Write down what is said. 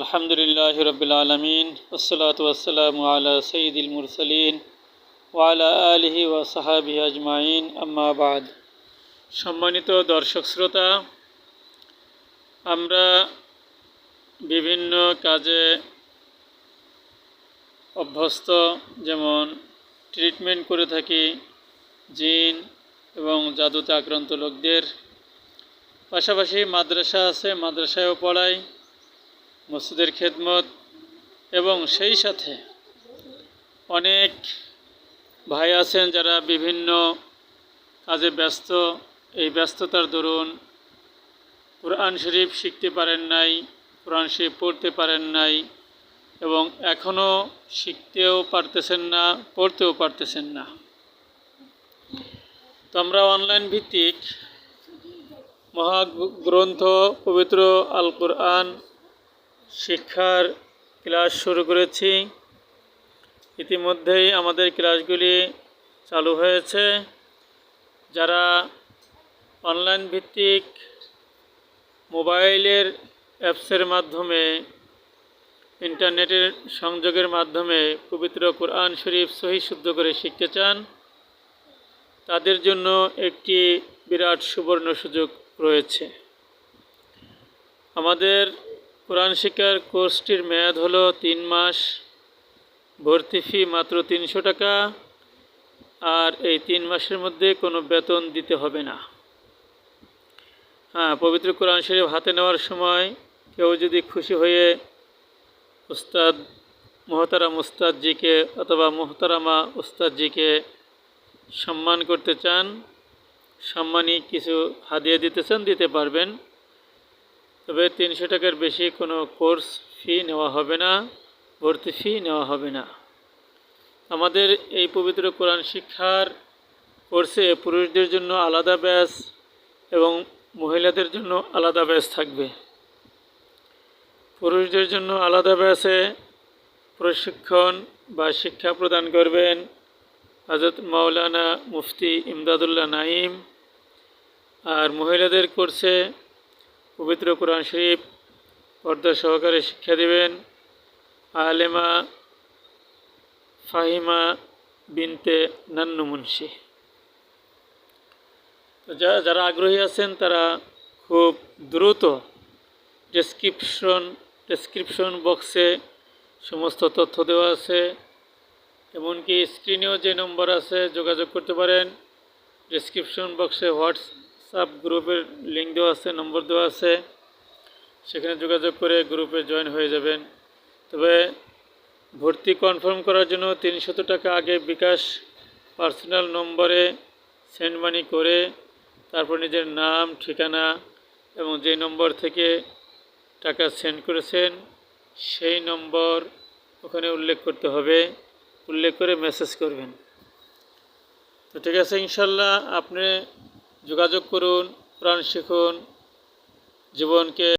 আলহামদুলিল্লাহ রবিল আলমিন ওয়াসালাম আলা সঈদুল মুরসালিন ওয়ালা আলহি ওয়াসাহাবি আজমাইন আম্মাবাদ সম্মানিত দর্শক শ্রোতা, আমরা বিভিন্ন কাজে অভ্যস্ত, যেমন ট্রিটমেন্ট করে থাকি জিন এবং জাদুতে আক্রান্ত লোকদের। পাশাপাশি মাদ্রাসা আছে, মাদ্রাসায়ও পড়াই। মসজিদের খেদমত এবং সেই সাথে অনেক ভাই আছেন যারা বিভিন্ন কাজে ব্যস্ত। এই ব্যস্ততার দরুন কোরআন শরীফ শিখতে পারেন নাই, কোরআন শরীফ পড়তে পারেন নাই এবং এখনও শিখতেও পারতেছেন না, পড়তেও পারতেছেন না। তো আমরা অনলাইন ভিত্তিক মহাগ্রন্থ পবিত্র আল কোরআন শিক্ষার ক্লাস শুরু করেছি। ইতিমধ্যেই আমাদের ক্লাসগুলি চালু হয়েছে। যারা অনলাইন ভিত্তিক মোবাইলের অ্যাপসের মাধ্যমে, ইন্টারনেটের সংযোগের মাধ্যমে পবিত্র কোরআন শরীফ সহি শুদ্ধ করে শিখতে চান, তাদের জন্য একটি বিরাট সুবর্ণ সুযোগ রয়েছে। আমাদের কোরআন শিক্ষার কোর্সটির মেয়াদ হলো তিন মাস, ভর্তি ফি মাত্র তিনশো টাকা, আর এই তিন মাসের মধ্যে কোনো বেতন দিতে হবে না। হ্যাঁ পবিত্র কোরআন শরীফ হাতে নেওয়ার সময় কেউ যদি খুশি হয়ে উস্তাদ মোহতারাম উস্তাদজিকে অথবা মোহতারামা উস্তাদজিকে সম্মান করতে চান সম্মানী কিছু হাদিয়ে দিতে চান, দিতে পারবেন। তবে তিনশো টাকার বেশি কোনো কোর্স ফি নেওয়া হবে না, ভর্তি ফি নেওয়া হবে না। আমাদের এই পবিত্র কোরআন শিক্ষার কোর্সে পুরুষদের জন্য আলাদা ব্যাচ এবং মহিলাদের জন্য আলাদা ব্যাচ থাকবে। পুরুষদের জন্য আলাদা ব্যাচে প্রশিক্ষণ বা শিক্ষা প্রদান করবেন হজরত মাওলানা মুফতি ইমদাদুল্লাহ নাইম আর মহিলাদের কোর্সে পবিত্র কোরআন শরীফ, পর্দা সহকারে শিক্ষা দেবেন। আলেমা ফাহিমা বিনতে নান্নু মুন্সি। যারা আগ্রহী আছেন, তারা খুব দ্রুত ডেসক্রিপশন ডেসক্রিপশন বক্সে সমস্ত তথ্য দেওয়া আছে। এমনকি স্ক্রিনেও যে নম্বর আছে, যোগাযোগ করতে পারেন। ডিসক্রিপশন বক্সে হোয়াটসঅ্যাপ গ্রুপের লিঙ্ক দেওয়া আছে নম্বর দেওয়া আছে। সেখানে যোগাযোগ করে গ্রুপে জয়েন হয়ে যাবেন। তবে ভর্তি কনফার্ম করার জন্য তিনশত টাকা আগে বিকাশ পার্সোনাল নম্বরে সেন্ড মানি করে তারপর নিজের নাম, ঠিকানা এবং যে নম্বর থেকে টাকা সেন্ড করেছেন, সেই নম্বর ওখানে উল্লেখ করতে হবে। উল্লেখ করে মেসেজ করবেন। তো ঠিক আছে, ইনশাল্লাহ আপনি যোগাযোগ করুন প্রাণ শিখুন জীবনকে